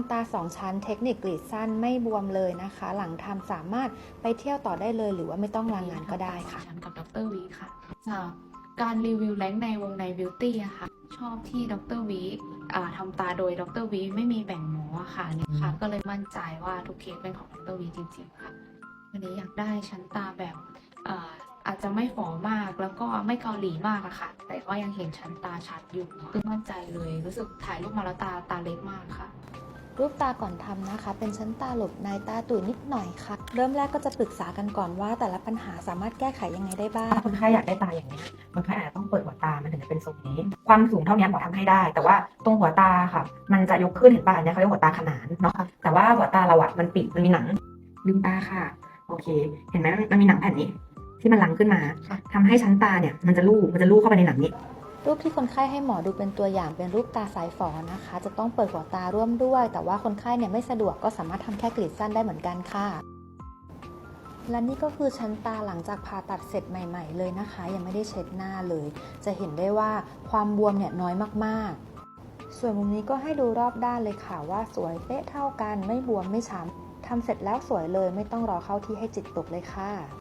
ำตา2ชั้นเทคนิคกรีดสั้นไม่บวมเลยนะคะ หลังทำสามารถไปเที่ยวต่อได้เลยหรือว่าไม่ต้องลางงานก็ได้ค่ะฉันกับดรวีค่ะจากการรีวิวแรงค์ในวงในบิวตี้อะค่ะ ชอบที่ดรวีอ่าทำตาโดยดรวีไม่มีแบ่งหมออะค่ะเนี่ยค่ะ ก็เลยมั่นใจว่าทุกเคสเป็นของดรวีจริงๆค่ะ วันนี้อยากได้ชั้นตาแบบอ่าอาจจะไม่ฝ่อมากแล้วก็ไม่เกาหลีมากอะค่ะ แต่ก็ยังเห็นชั้นตาชัดอยู่คือมั่นใจเลย รู้สึกถ่ายรูปมาแล้วตาตาเล็กมากค่ะ รูปตาก่อนทำนะคะ เป็นชั้นตาหลบในตาตุ่ยนิดหน่อยค่ะ เริ่มแรกก็จะปรึกษากันก่อนว่า แต่ละปัญหาสามารถแก้ไขยังไงได้บ้างถ้าคนไข้อยากได้ตาอย่างนี้ยคนไข้อาจจะต้องเปิดหัวตามันถึงจะเป็นทรงนี้ ความสูงเท่านี้หมอทำให้ได้ แต่ว่าตรงหัวตาค่ะ มันจะยกขึ้นเห็นป่ะอันเนี้ยเขาเรียกหัวตาขนานเนาะแต่ว่าหัวตาเราอะมันปิดมันมีหนังลืมตาค่ะ โอเค เห็นไหมมันมีหนังแผ่นนี้ ที่มันลังขึ้นมาค่ะทำให้ชั้นตาเนี่ยมันจะลู่มันจะลู่เข้าไปในหนังนี้ รูปที่คนไข้ให้หมอดูเป็นตัวอย่างเป็นรูปตาสายฝอนะคะ จะต้องเปิดหัวตาร่วมด้วย แต่ว่าคนไข้เนี่ยไม่สะดวกก็สามารถทำแค่กรีดสั้นได้เหมือนกันค่ะ และนี่ก็คือชั้นตาหลังจากผ่าตัดเสร็จใหม่ ๆ เลยนะคะ ยังไม่ได้เช็ดหน้าเลย จะเห็นได้ว่าความบวมเนี่ยน้อยมากๆ ส่วนมุมนี้ก็ให้ดูรอบด้านเลยค่ะว่าสวยเป๊ะเท่ากันไม่บวมไม่ช้ำทำเสร็จแล้วสวยเลยไม่ต้องรอเข้าที่ให้จิตตกเลยค่ะ